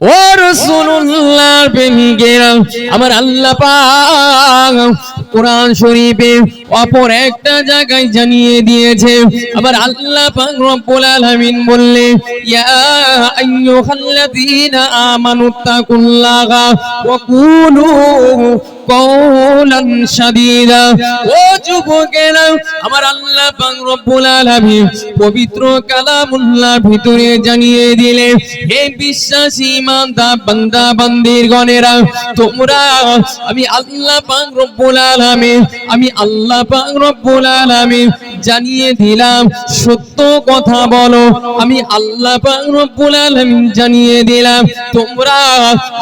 ও রাসূলুল্লাহ প্রেমিকেরা আমার আল্লাহ কোরআন শরীফে অপর একটা জায়গায় জানিয়ে দিয়েছে। আমার আল্লাহ পাক বললে, ইয়া আইয়ুহাল্লাযীনা কুলু কওলান সাদিদা। ও যুবকেরা, আমার আল্লাহ পাক রব্বুল আলামিন পবিত্র কালামুল্লাহ ভিতরে জানিয়ে দিলে হে বিশ্বাসী ইমানদার বান্দা বান্দির গণেরা তোমরা, আমি আল্লাহ পাক রব্বুল আলামিন, আমি আল্লাহ পাক রব্বুল আলামিন জানিয়ে দিলাম, সত্য কথা বলো। আমি আল্লাহ জানিয়ে দিলাম, তোমরা,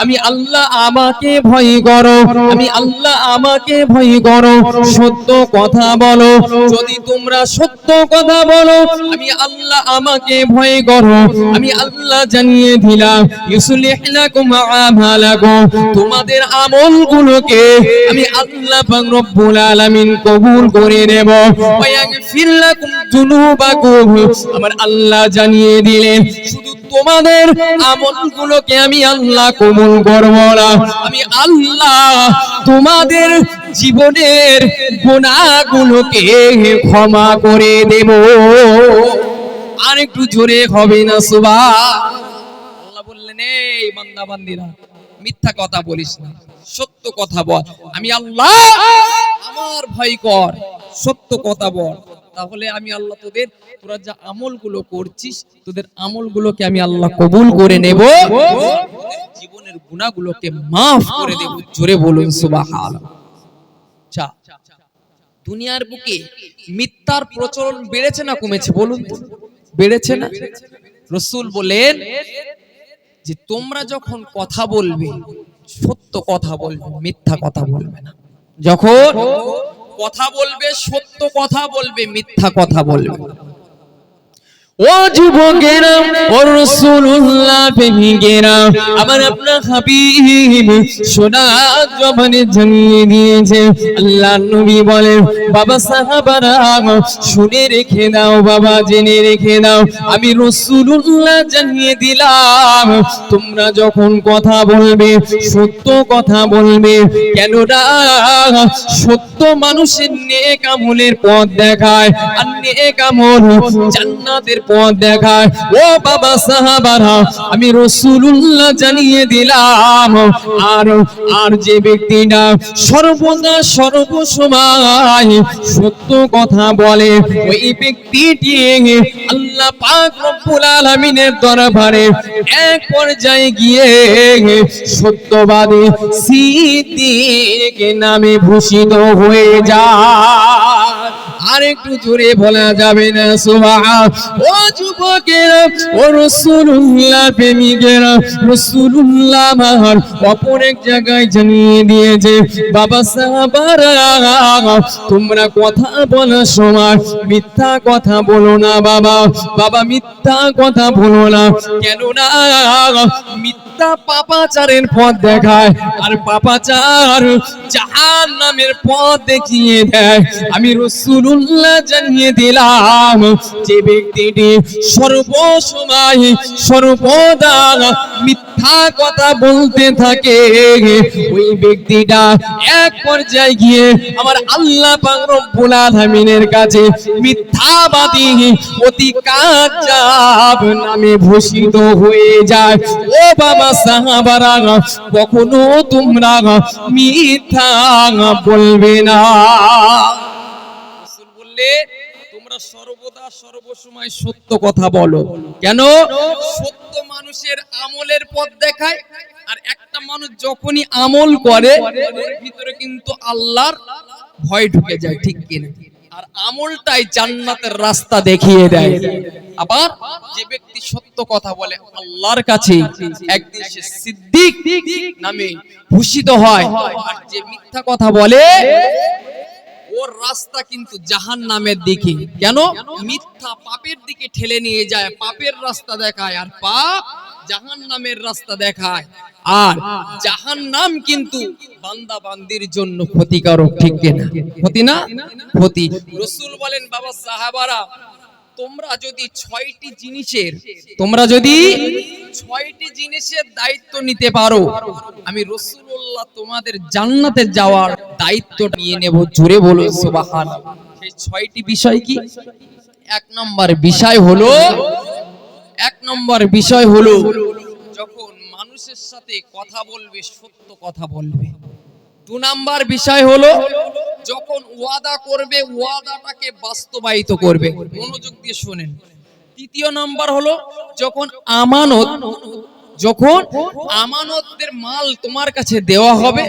আমি আল্লাহ আমাকে ভয় করো, আমি আল্লাহ আমাকে ভয় করো, সত্য কথা বলো। যদি তোমরা সত্য কথা বলো, আমি আল্লাহ আমাকে ভয় করো। আমি আল্লাহ জানিয়ে দিলাম তোমাদের আমলগুলোকে আমি আল্লাহ রব্বুল আলামিন কবুল করে নেব। ওয়া আমার আল্লাহ জানিয়ে দিলেন, শুধু তোমাদের আমি আল্লাহ কবুল না। আমি আল্লাহ তোমাদের জীবনের গুনাহগুলোকে ক্ষমা করে দেব। আর একটু জোরে হবে না সুবা আল্লাহ বললেন, এই বান্দা বান্দিরা মিথ্যা কথা বলিস না, সত্য কথা বল। আমি আল্লাহ, আমার ভয় কর, সত্য কথা বল। তাহলে আমি আল্লাহ তোদের, তোরা যা আমলগুলো করছিস, তোদের আমলগুলোকে আমি আল্লাহ কবুল করে নেব। জীবনের গুনাহগুলোকে মাফ করে দেব। জোরে বলুন সুবহান আচ্ছা দুনিয়ার বুকে মিথ্যার প্রচলন বেড়েছে না কমেছে? বলুন তো। বেড়েছে না? রসুল বলেন যে, তোমরা যখন কথা বলবে, সত্য কথা বলবে, মিথ্যা কথা বলবে না। যখন কথা বলবে সত্য কথা বলবে মিথ্যা কথা বলবে। শুনে রেখে দাও, বাবা জেনে রেখে দাও। আমি রাসূলুল্লাহ জানিয়ে দিলাম, তোমরা যখন কথা বলবে, সত্য কথা বলবে, কেননা সত্য মানুষের নেক আমলের পথ দেখায়। আর নেক আমল জান্নাতের পথ দেখায়। ও বাবা সাহাবারা, আমি রাসূলুল্লাহ জানিয়ে দিলাম, আর আর যে ব্যক্তিটা সর্বদা সর্বসময় সত্য কথা বলে, ওই ব্যক্তিটি আল্লাহ পাক দরবারে এক পর্যায়ে গিয়ে সত্যবাদী সিদ্দিক নামে ভূষিত হয়ে যায়। আর একটু জোরে বলা যাবে না, সুবহান। ও যুবকেরা, ও রাসূলুল্লাহ প্রেমিকেরা, রাসূলুল্লাহ আমার অপর এক জায়গায় জানিয়ে দিয়েছে, বাবা সাহাবারা, তোমরা কথা বলার সময় মিথ্যা কথা বলো না, বাবা। বাবা, মিথ্যা কথা বলো না। কেন না মিথ্যা পাপাচারের পথ দেখায়। আর পাপাচার জাহান নামের পথ দেখিয়ে দেয়। আমি রসুল্লাহ জানিয়ে দিলাম, যে ব্যক্তিটি সর্বসময় সর্বদা মিথ্যা কথা বলতে থাকে। ওই ব্যক্তিটা এক পর্যায়ে গিয়ে আমার আল্লাহ রব্বুল আলামিনের কাছে মিথ্যাবাদী অতি কাজাব নামে ভূষিত হয়ে যায়। ও বাবা সাহাবারা কখনো তোমরা মিথ্যা বলবে না। বললে সর্বদা সর্বসময় সত্য কথা বলো। কেন? সত্য মানুষের আমলের পথ দেখায়, আর একটা মানুষ যখনই আমল করে ভিতরে কিন্তু আল্লাহর ভয় ঢুকে যায়, ঠিক কিনা? আর আমলটাই জান্নাতের রাস্তা দেখিয়ে দেয়। আবার যে ব্যক্তি সত্য কথা বলে আল্লাহর কাছে, একদিন সে সিদ্দিক নামে ভূষিত হয়। আর যে মিথ্যা কথা বলে, ওর রাস্তা কিন্তু জাহান নামের দিকে। কেন? মিথ্যা পাপের দিকে ঠেলে নিয়ে যায়, পাপের রাস্তা দেখায়। আর পাপ জাহান নামের রাস্তা দেখায়। আর জাহান নাম কিন্তু বান্দা বান্দির জন্য ক্ষতিকারক, ঠিক কিনা? ক্ষতি না? ক্ষতি। রসুল বলেন, বাবা সাহাবারা, তোমরা যদি ছয়টি জিনিসের, তোমরা যদি ছয়টি জিনিসের দায়িত্ব নিতে পারো, আমি রসুল্লাহ তোমাদের জান্নাতে যাওয়ার দায়িত্ব নিয়ে নেব, জোরে বলো সুবাহান সেই ছয়টি বিষয় কি? এক নম্বর বিষয় হলো এক নম্বর বিষয় হলো, যখন মানুষের সাথে কথা বলবে, সত্য কথা বলবে। দু নাম্বার বিষয় হলো, যখন ওয়াদা করবে, ওয়াদাটাকে বাস্তবায়িত করবে। মনোযোগ দিয়ে শোনেন। তৃতীয় নাম্বার হলো, যখন আমানত, যখন আমানতের মাল তোমার কাছে দেওয়া হবে,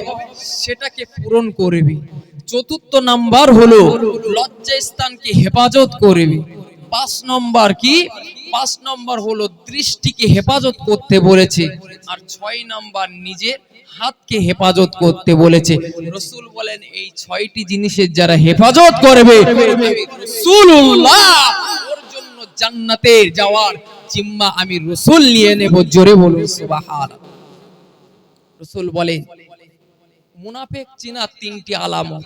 সেটাকে পূরণ করবে। চতুর্থ নাম্বার হলো লজ্জা স্থানকে হেফাজত করবে। পাঁচ নম্বর কি? পাঁচ নম্বর হলো দৃষ্টিকে হেফাজত করতে বলেছে আর ছয় নম্বর নিজের হাতকে হেফাজত করতে বলেছে। রসুল বলেন, এই ছয়টি জিনিসের যারা হেফাজত করবে জন্য জান্নাতে যাওয়ার জিম্মা আমি রসুল নিয়ে নেব। জোরে সুবাহান রসুল মুনাফেক চেনার তিনটি আলামত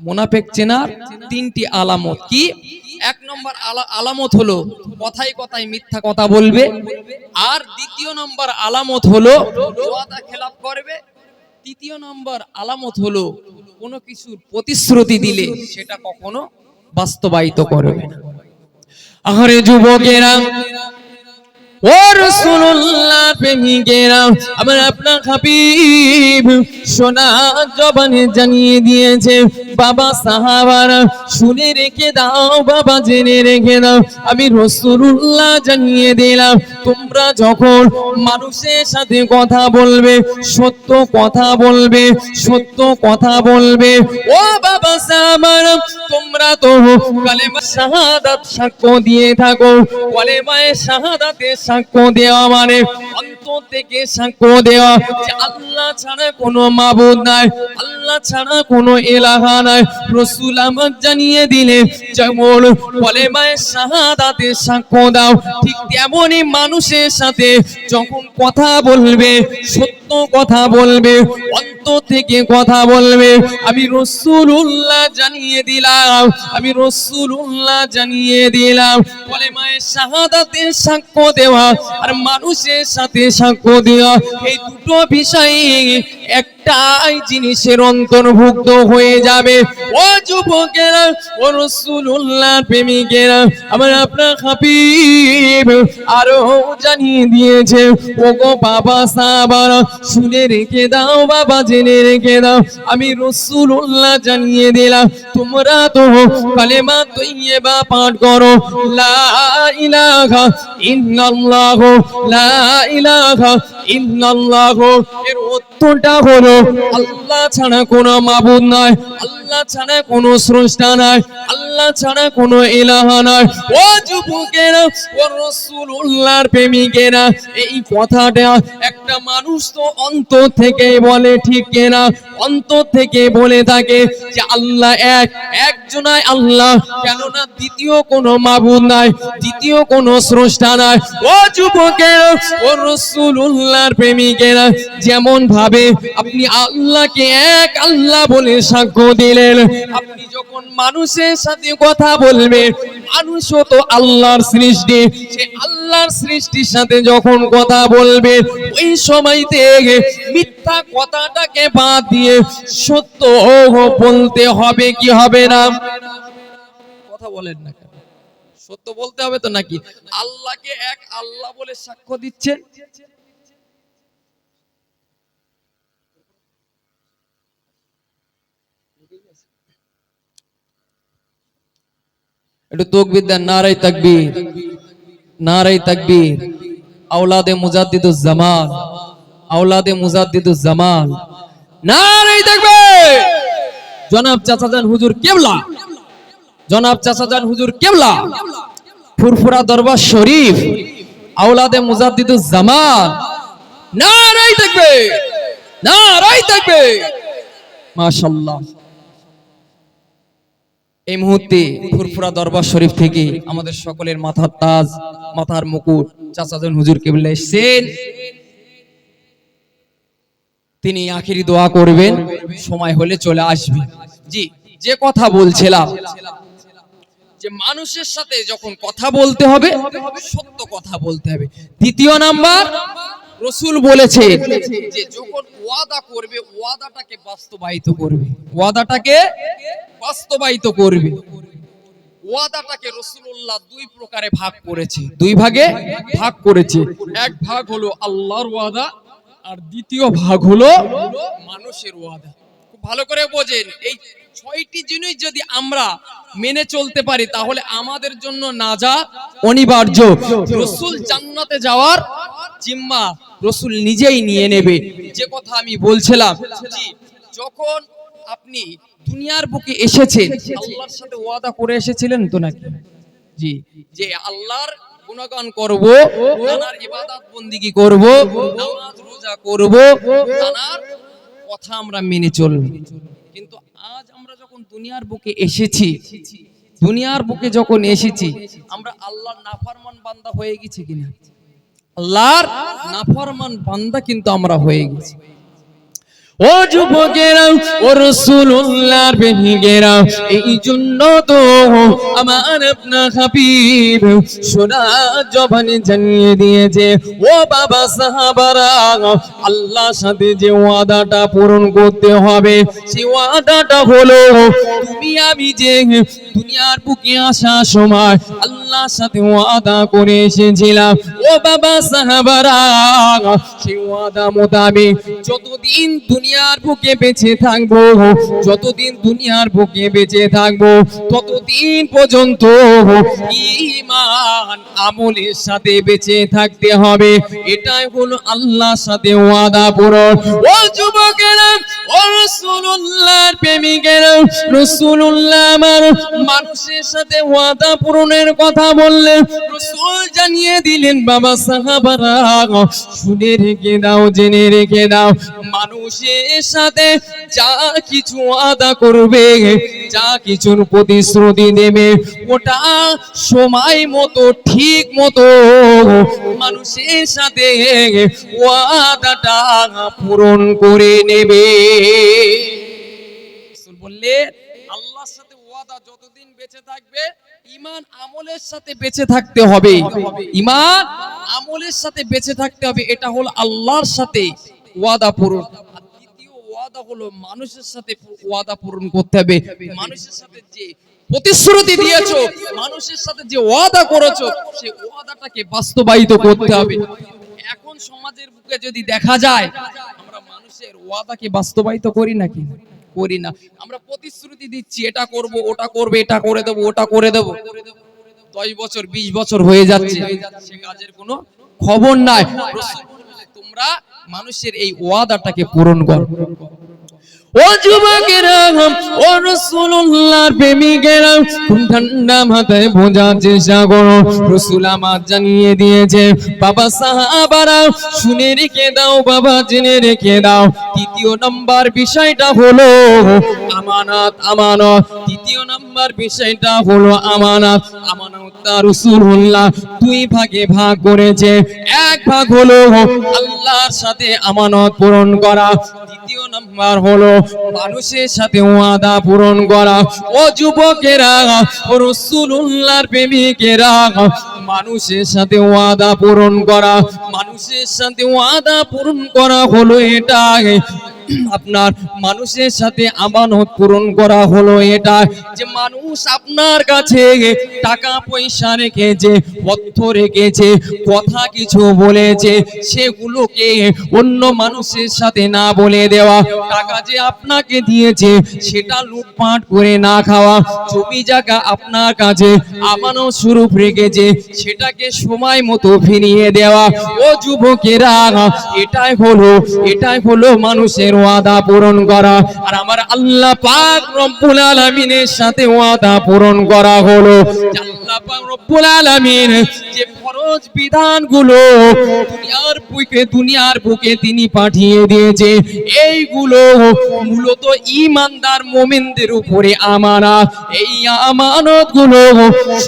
মুনাফেক চেনার তিনটি আলামত কি? এক নম্বর আলা- আলামত হলো কথায় কথায় মিথ্যা কথা বলবে। আর দ্বিতীয় নম্বর আলামত হলো ওয়াদা খেলাপ করবে। তৃতীয় নম্বর আলামত হলো কোনো কিছুর প্রতিশ্রুতি দিলে সেটা কখনো বাস্তবায়িত করবে না। আরে যুবকেরা ও রাসূলুল্লাহ প্রেমিকেরা আমার আপনার সোনা জবানে জানিয়ে দিয়েছে, বাবা সাহাবারা, শুনে রেখে দাও, বাবা জেনে রেখে দাও। আমি রসুল্লাহ জানিয়ে দিলাম, তোমরা যখন মানুষের সাথে কথা বলবে, সত্য কথা বলবে, সত্য কথা বলবে, ও বাবা সাহাবারা, তোমরা তো কালেমা শাহাদাত সাক্ষ্য দিয়ে থাকো, কালেমায়ে শাহাদাতে সাক্ষ্য দেওয়া মানে? অন্তর থেকে সাক্ষ্য দেওয়া। যে আল্লাহ ছাড়া কোনো মাবুদ নাই, আল্লাহ ছাড়া কোনো এলাহা নাই। রসুল আমাক জানিয়ে দিলে, যেমন বলে মায়ের শাহাদাতে সাক্ষ্য দাও, ঠিক তেমনই মানুষের সাথে যখন কথা বলবে, সত্য কথা বলবে অন্তর থেকে কথা বলবে। আমি রসুল রসুল্লাহ জানিয়ে দিলাম, আমি রসুল্লাহ জানিয়ে দিলাম। বলে মায়ের শাহাদাতে সাক্ষ্য দেওয়া আর মানুষের সাথে সাক্ষ্য দেওয়া, এই দুটো বিষয় একটাই জিনিসের অন্তর্ভুক্ত হয়ে যাবে। ও যুবকেরা, ও রসুল্লাহ প্রেমিকেরা, আমার আপনার হাবিব আরও জানিয়ে দিয়েছে ও গো বাবা সাবারা শুনে রেখে দাও, বাবা জেনে রেখে দাও, আমি রসুল্লাহ জানিয়ে দিলাম, তোমরা তো কালেমা তৈয়বা পাঠ করো, লা ইলাহা ইল্লাল্লাহ, লা ইলাহা ইল্লাল্লাহ এর উত্তরটা হলো, আল্লাহ ছাড়া কোনো আল্লাহ ছাড়া কোনো নাই, আল্লাহ ছাড়া কোনো ও প্রেমিকেরা, এই কথাটা একটা মানুষ তো অন্তর থেকে বলে ঠিক কিনা? অন্তর থেকে বলে থাকে যে আল্লাহ এক একজনাই আল্লাহ, কেননা দ্বিতীয় কোনো মাবুদ নাই, দ্বিতীয় কোনো স্রষ্টা নাই। ও যুবকের, ও রসুল্লাহর প্রেমিকেরা যেমন ভাবে আপনি আল্লাহকে এক আল্লাহ বলে সাক্ষ্য দিলেন, আপনি যখন মানুষের সাথে কথা বলবেন মানুষও তো আল্লাহর সৃষ্টি, সে আল্লাহর সৃষ্টির সাথে যখন কথা বলবে, ওই সময়তে মিথ্যা কথাটাকে বাদ দিয়ে সত্য বলতে হবে, কি হবে না? কথা বলেন না সত্য বলতে হবে তো নাকি? আল্লাহকে এক আল্লাহ বলে সাক্ষ্য দিচ্ছেন? একটু তকবির দেন নারাই তাকবীর নারাই তাকবীর। আওলাদে মুজাদ্দিদুজ জামান আওলাদে মুজাদ্দিদুজ জামান নারাই তাকবীর! জনাব চাচাজান হুজুর কেবলা, জনাব চাচাজান হুজুর কেবলা, ফুরফুরা দরবার শরীফ, আওলাদে মুজাদ্দিদুজ জামান নারাই তাকবীর! নারাই তাকবীর! মাশাআল্লাহ। এই মুহূর্তে ফুরফুরা দরবার শরীফ থেকে আমাদের সকলের মাথার তাজ, মাথার মুকুট চাচাজন হুজুর কেবলে এসেছেন। তিনি আখেরি দোয়া করবেন, সময় হলে চলে আসবে। জি, যে কথা বলছিলাম, যে মানুষের সাথে যখন কথা বলতে হবে, সত্য কথা বলতে হবে। দ্বিতীয় নাম্বার রসুল বলেছে যে যখন ওয়াদা করবে ওয়াদাটাকে বাস্তবায়িত করবে। ওয়াদাটাকে বাস্তবায়িত করবে। ওয়াদাটাকে রসুল্লাহ দুই প্রকারে ভাগ করেছে। দুই ভাগে ভাগ করেছে। এক ভাগ হলো আল্লাহর ওয়াদা আর দ্বিতীয় ভাগ হলো মানুষের ওয়াদা। খুব ভালো করে বোঝেন এই ছয়টি জিনিস যদি আমরা মেনে চলতে পারি, তাহলে আমাদের জন্য নাজাত অনিবার্য। রসুল জান্নাতে যাওয়ার জিম্মা রসুল নিজেই নিয়ে নেবে। যে কথা আমি বলছিলাম যখন আপনি দুনিয়ার বুকে এসেছেন, আল্লাহর সাথে ওয়াদা করে এসেছিলেন তো নাকি? জি, যে আল্লাহর গুণগান করব তার ইবাদত বন্দিগি করব, নামাজ রোজা করব, তার কথা আমরা মেনে চলব কিন্তু আজ আমরা যখন দুনিয়ার বুকে এসেছি। দুনিয়ার বুকে যখন এসেছি, আমরা আল্লাহর নাফরমান বান্দা হয়ে গেছি কিনা? আল্লাহর নাফরমান বান্দা কিন্তু আমরা হয়ে গেছি। ও যুবকেরা, ও রসুল্লাহর বেহিগেরা এই জন্য তো আমার আপনা হাবিব সোনা জবানে জানিয়ে দিয়েছে, ও বাবা সাহাবারা, আল্লাহর সাথে যে ওয়াদাটা পূরণ করতে হবে সেই ওয়াদাটা হলো, তুমি আমি যে দুনিয়ার বুকে আসা সময় আল্লাহর সাথে ওয়াদা করে এসেছিলাম। ও বাবা সাহাবারা ওয়াদা মোতাবেক যতদিন দুনিয়ার বুকে বেঁচে থাকব, যতদিন দুনিয়ার বুকে বেঁচে থাকব, ততদিন পর্যন্ত ঈমান আমলের সাথে বেঁচে থাকতে হবে। এটাই হলো আল্লাহর সাথে ওয়াদা পূরণ ও যুবকেরা, ও রাসূলুল্লাহর প্রেমিকেরা, রাসূলুল্লাহ আমার মানুষের সাথে ওয়াদা পূরণের কথা বললেন, রাসূল জানিয়ে দিলেন, বাবা সাহাবারা, শুনে রেখে দাও, জেনে রেখে দাও, মানুষের সাথে যা কিছু আদা করবে, যা কিছুর প্রতিশ্রুতি দেবে, ওটা সময় মতো, ঠিক মতো মানুষের সাথে ওয়াদাটা পূরণ করে নেবে। বললে আল্লাহর সাথে ওয়াদা যতদিন বেঁচে থাকবে ইমান আমলের সাথে বেঁচে থাকতে হবে। ইমান আমলের সাথে বেঁচে থাকতে হবে এটা হলো আল্লাহর সাথে ওয়াদা পূরণ। দ্বিতীয় ওয়াদা হলো মানুষের সাথে ওয়াদা পূরণ করতে হবে। মানুষের সাথে যে প্রতিশ্রুতি দিয়েছ মানুষের সাথে যে ওয়াদা করেছ সেই ওয়াদাটাকে বাস্তবায়িত করতে হবে। এখন সমাজের বুকে যদি দেখা যায় আমরা মানুষের ওয়াদাকে বাস্তবায়িত করি নাকি? করি না। আমরা প্রতিশ্রুতি দিচ্ছি, এটা করব, ওটা করবে, এটা করে দেবো, ওটা করে দেবো। দশ বছর, বিশ বছর হয়ে যাচ্ছে, সে কাজের কোনো খবর নাই। তোমরা মানুষের এই ওয়াদাটাকে পূরণ করো। জানিয়ে দিয়েছে, বাবা সাহাবারা, শুনে রেখে দাও, বাবা জেনে রেখে দাও। তৃতীয় নাম্বার বিষয়টা হলো, আমানত আমানত। তৃতীয় নাম্বার বিষয়টা হলো আমানত। আমানত তার রসুল্লাহ দুই ভাগে ভাগ করেছে। এক ভাগ হলো আল্লাহর সাথে আমানত পূরণ করা। নাম্বার হলো, মানুষের সাথে ওয়াদা পূরণ করা। ও যুবকেরা রসুল্লাহর প্রেমিকেরা, মানুষের সাথে ওয়াদা পূরণ করা। মানুষের সাথে ওয়াদা পূরণ করা হলো এটা আপনার মানুষের সাথে আমানত পূরণ করা হলো এটা যে মানুষ আপনার কাছে টাকা পয়সা রেখেছে, অর্থ রেখেছে, কথা কিছু বলেছে, সেগুলোকে অন্য মানুষের সাথে না বলে দেওয়া, টাকা যে আপনাকে দিয়েছে সেটা লুটপাট করে না খাওয়া, জমি জায়গা আপনার কাছে আমানত স্বরূপ রেখেছে, সেটাকে সময় মতো ফিরিয়ে দেওয়া, ও যুবকেরা, এটাই হলো এটাই হলো মানুষের ওয়াদা পূরণ করা। আর আমার আল্লাহ পাক রব্বুল আলামিনের সাথে ওয়াদা পূরণ করা হলো। আল্লাহ পাক রব্বুল আলামিন যে ফরজ বিধানগুলো দুনিয়ার বুকে দুনিয়ার বুকে তিনি পাঠিয়ে দিয়েছে, এইগুলো মূলত ইমানদার মোমিনদের উপরে আমানত এই আমানতগুলো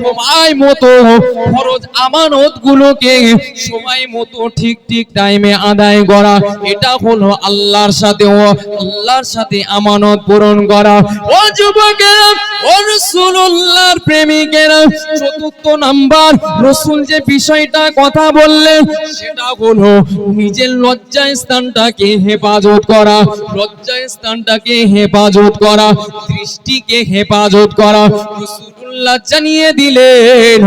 সময় মতো, ফরজ আমানত গুলোকে সময় মতো ঠিক ঠিক টাইমে আদায় করা। এটা হলো আল্লাহর সাথে দেওয়া আল্লাহর সাথে আমানত পূরণ করা। ও যুবকেরা, ও রসুল্লাহর প্রেমিকেরা, চতুর্থ নাম্বার, রসুল যে বিষয়টা কথা বললেন, সেটা হলো নিজের লজ্জা স্থানটাকে হেফাজত করা লজ্জা স্থানটাকে হেফাজত করা, দৃষ্টিকে হেফাজত করা রসুল্লাহ জানিয়ে দিলেন,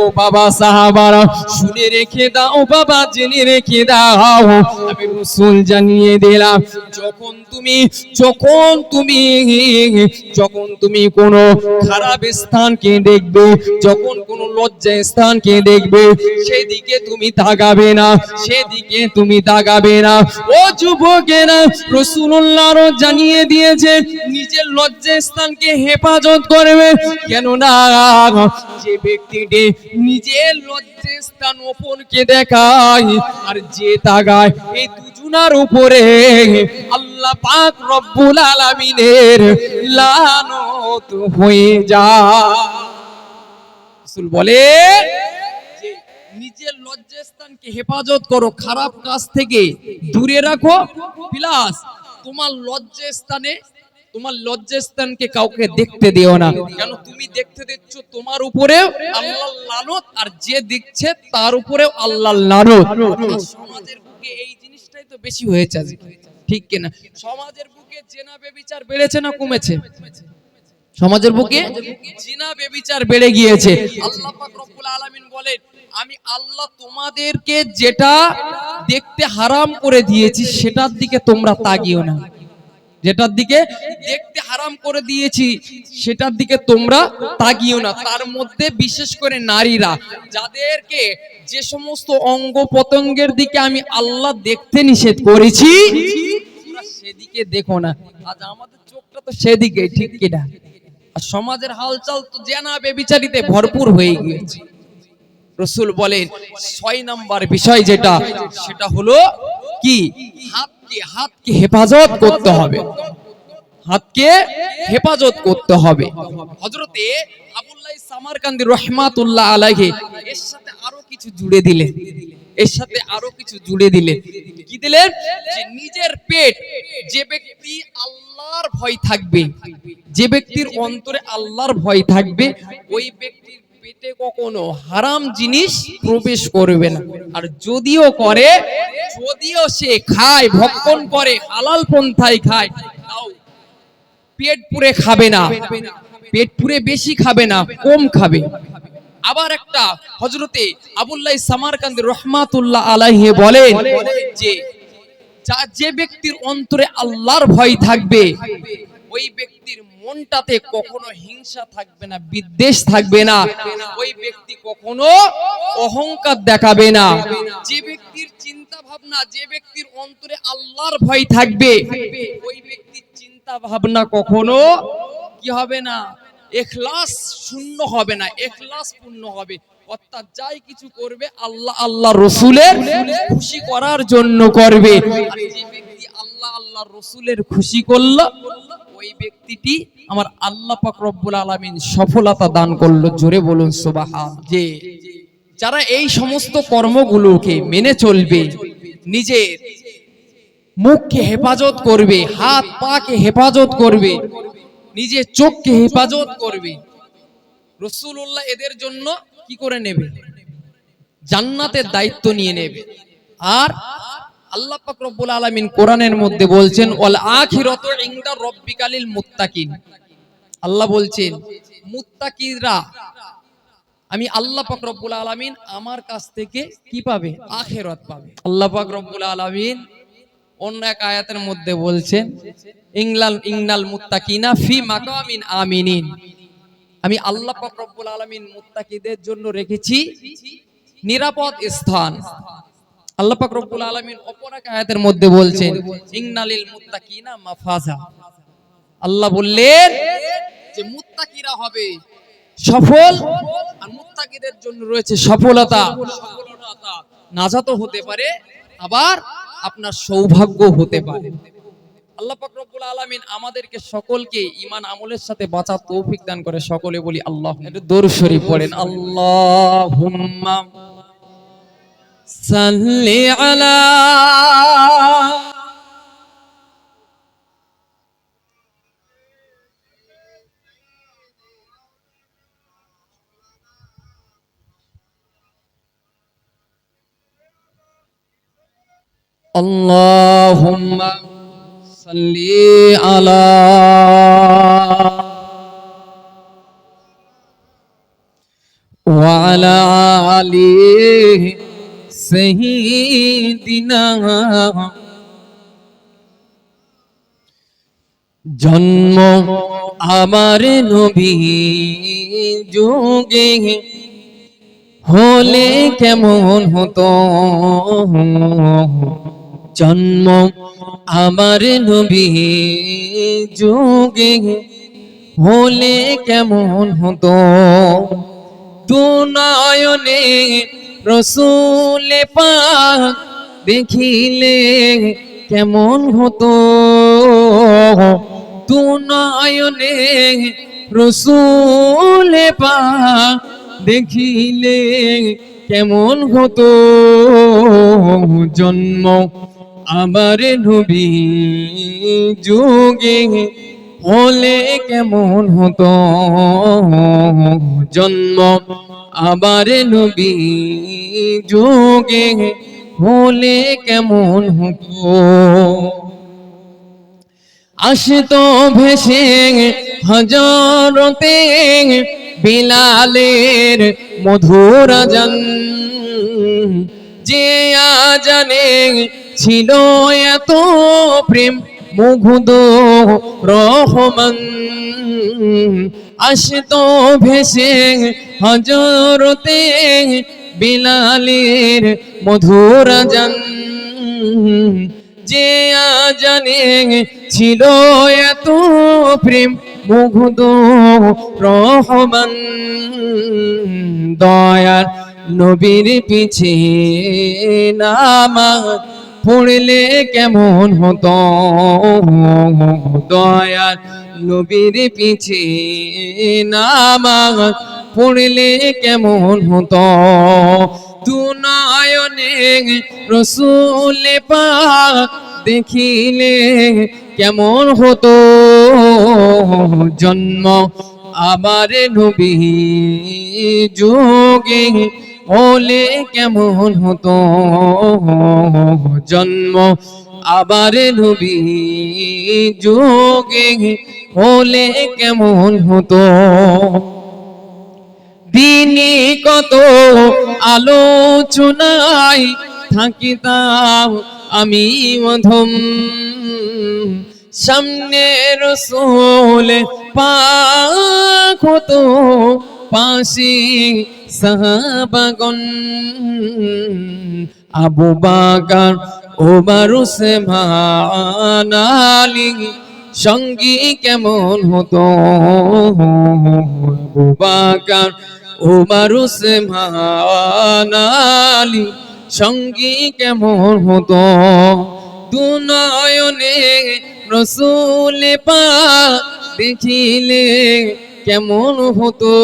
ও বাবা সাহাবারা, শুনে রেখে দাও বাবা, জেনে রেখে দাও। আমি রসুল জানিয়ে দিলাম, যখন তুমি যখন তুমি যখন তুমি কোনো খারাপ স্থানকে দেখবে, যখন কোনো লজ্জা স্থানকে দেখবে, সেদিকে তুমি তাকাবে না, সেদিকে তুমি তাকাবে না। ও যুবকেরা রসুল্লাহরও জানিয়ে দিয়েছে, নিজের লজ্জা স্থানকে হেফাজত করবে কেননা যে ব্যক্তিটি নিজের লজ্জা স্থান অপরকে দেখায়, আর যে তাগায় এই দুজনার উপরে আল্লাহ পাক রব্বুল লানত হয়ে বলে নিজের হেফাজত করো, খারাপ কাজ থেকে দূরে রাখো। প্লাস তোমার লজ্জাস্থানে তোমার লজ্জাস্থানকে কাউকে দেখতে দিও না। কেন তুমি দেখতে দিচ্ছ তোমার উপরেও আল্লাহ লানত, আর যে দেখছে তার উপরেও আল্লাহ লানত। সমাজের বুকে এই জিনিসটাই তো বেশি হয়েছে আজকে। ঠিক কিনা সমাজের বুকে জেনা বেবিচার বেড়েছে না কমেছে? সমাজের বুকে জিনা বেবিচার বেড়ে গিয়েছে। আল্লাহ পাক রব্বুল আলামিন বলেন, আমি আল্লাহ তোমাদেরকে যেটা দেখতে হারাম করে দিয়েছি, সেটার দিকে তোমরা তাকিও না। যেটার দিকে দেখতে হারাম করে দিয়েছি, সেটার দিকে তোমরা তাকিও না। তার মধ্যে বিশেষ করে নারীরা, যাদেরকে যে সমস্ত অঙ্গ পতঙ্গের দিকে আমি আল্লাহ দেখতে নিষেধ করেছি সেদিকে দেখো না। আজ আমাদের চোখটা তো সেদিকে, ঠিক কিনা আর সমাজের হালচাল তো জেনা বেবিচারিতে ভরপুর হয়ে গিয়েছে। রসুল বলেন, ছয় নাম্বার বিষয় যেটা, সেটা হলো কি? হাতকে হাতকে হেফাজত করতে হবে। হাতকে হেফাজত করতে হবে। হজরতে আবুল্লাহ সামারকান্দি রহমাতুল্লাহ আলাইহি এর সাথে আরও কিছু জুড়ে দিলেন। এর সাথে আরও কিছু জুড়ে দিলেন। কি দিলেন? যে নিজের পেট যে ব্যক্তি আল্লাহর ভয় থাকবে, যে ব্যক্তির অন্তরে আল্লাহর ভয় থাকবে, ওই ব্যক্তির পেটে কখনো হারাম জিনিস প্রবেশ করবে না। আর যদিও করে, যদিও সে খায়, ভক্ষণ করে, হালাল পন্থায় খায় পেট পুরে খাবে না। পেট পুরে বেশি খাবে না, কম খাবে। আবার একটা হজরতে আবুল্লাহ সামারকান্দি রহমাতুল্লাহ আলাইহি বলেন যে, যা যে ব্যক্তির অন্তরে আল্লাহর ভয় থাকবে, ওই ব্যক্তির মনটাতে কখনো হিংসা থাকবে না, বিদ্বেষ থাকবে না। ওই ব্যক্তি কখনো অহংকার দেখাবে না। যে ব্যক্তির চিন্তা ভাবনা যে ব্যক্তির অন্তরে আল্লাহর ভয় থাকবে, ওই ব্যক্তির চিন্তা ভাবনা কখনো কি হবে না? এখলাস শূন্য হবে না, এখলাস পূর্ণ হবে। অর্থাৎ যাই কিছু করবে, আল্লাহ আল্লাহ রসুলের খুশি করার জন্য করবে। যে ব্যক্তি আল্লাহ আল্লাহ রসুলের খুশি করল ওই ব্যক্তিটি আমার আল্লাহ পাক রব্বুল আলামিন সফলতা দান করল। জোরে বলুন, সুবহান। যে যারা এই সমস্ত কর্মগুলোকে মেনে চলবে, নিজের মুখকে হেফাজত করবে, হাত পাকে হেফাজত করবে, নিজের চোখকে হেফাজত করবে রসুল্লাহ এদের জন্য কি করে নেবে? জান্নাতের দায়িত্ব নিয়ে নেবে। আর আল্লাহ পাক রব্বুল আলামিন কোরআনের মধ্যে বলছেন, ওয়াল আখিরাতু ইনদা রব্বিকালিল মুত্তাকিন। আল্লাহ বলছেন মুত্তাকিরা আমি আল্লাহ পাক রব্বুল আলামিন আমার কাছ থেকে কি পাবে? আখিরাত পাবে। আল্লাহ পাক রব্বুল আলামিন অন্য এক আয়াতের মধ্যে বলছেন, ইংলাল ইংনাল মুত্তাকিনা ফি মাকামিন আমিনিন। আমি আল্লাহ পাক রব্বুল আলামিন মুত্তাকিদের জন্য রেখেছি নিরাপদ স্থান। আল্লাহ পাক রব্বুল আলামিন অপর এক আয়াতের মধ্যে বলছেন ইন্নালিল মুত্তাকিনা মাফাজা। আল্লাহ বললেন যে মুত্তাকিরা হবে সফল আর মুত্তাকিদের জন্য রয়েছে সফলতা। সফলতা। নাজাতও হতে পারে আবার আপনার সৌভাগ্য হতে পারে। আল্লাহ পাক রব্বুল আলামিন আমাদেরকে সকলকে ঈমান আমলের সাথে বাঁচার তৌফিক দান করে। সকলে বলি আল্লাহ একটু দরুদ শরীফ পড়েন। আল্লাহুম্মা صل على اللهم صل على وعلى آله সেহিদিনা জন্ম আমার নবী হলে কেমন হতো জন্ম আমার নবী যোগে হলে কেমন হতো তু নয়নে রসুলে পাক দেখিলে কেমন হতো? তু নয়নে রসুলে পাক দেখিলে কেমন হতো? জন্ম আবার নবী যুগে হলে কেমন হতো? জন্ম আবার নবী যুগে হলে কেমন হতো? আসতো ভেসে হজরতে বিলালের মধুর জান যে জানে ছিল এত প্রেম, মুগ্ধ, রহমান। আসতো ভেসে হজরতে বিলালের মধুর জান। যে জানে ছিল এত প্রেম, মুগ্ধ, রহমান। দয়ার নবীর পিছে নামাজ পড়লে কেমন হতো? দয়ার নবীর পিছে নামাজ পড়লে কেমন হতো? দু নয়নে রসুলে পাক দেখিলে কেমন হতো? জন্ম আবার নবী যোগে হলে কেমন হতো? জন্ম আবার নবী যোগে হলে কেমন হতো? দিনে কত আলোচনায় থাকিতাম আমি মধম। সামনে রসুল পাক হতো, পাশে সাহাবাগন আবু বাকার, ওমর উসমান আলী সঙ্গী কেমন হতো? আবু বাকার, ওমর উসমান আলী সঙ্গী কেমন হতো? দু নয়নে রসুলে পা দেখিলে কেমন হতো?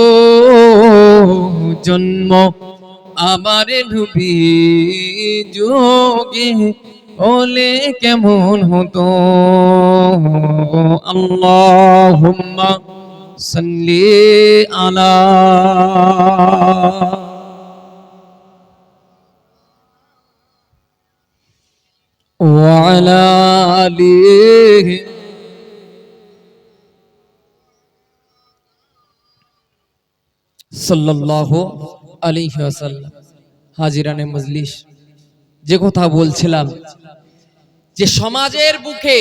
জন্ম আমার নবী যোগে হলে কেমন হতো আল্লাহুম্মা সাল্লি আলা وعلى آله সাল্লাল্লাহু আলাইহি ওয়াসাল্লাম। হাজিরানে মজলিস। যে কথা বলছিলাম, যে সমাজের বুকে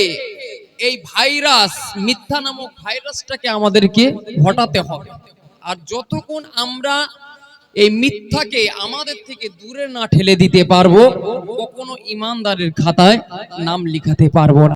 এই ভাইরাস, মিথ্যা নামক ভাইরাসটাকে আমাদেরকে হটাতে হবে। আর যতক্ষণ আমরা এই মিথ্যাকে আমাদের থেকে দূরে না ঠেলে দিতে পারব, কখনো ইমানদারের খাতায় নাম লিখাতে পারব না।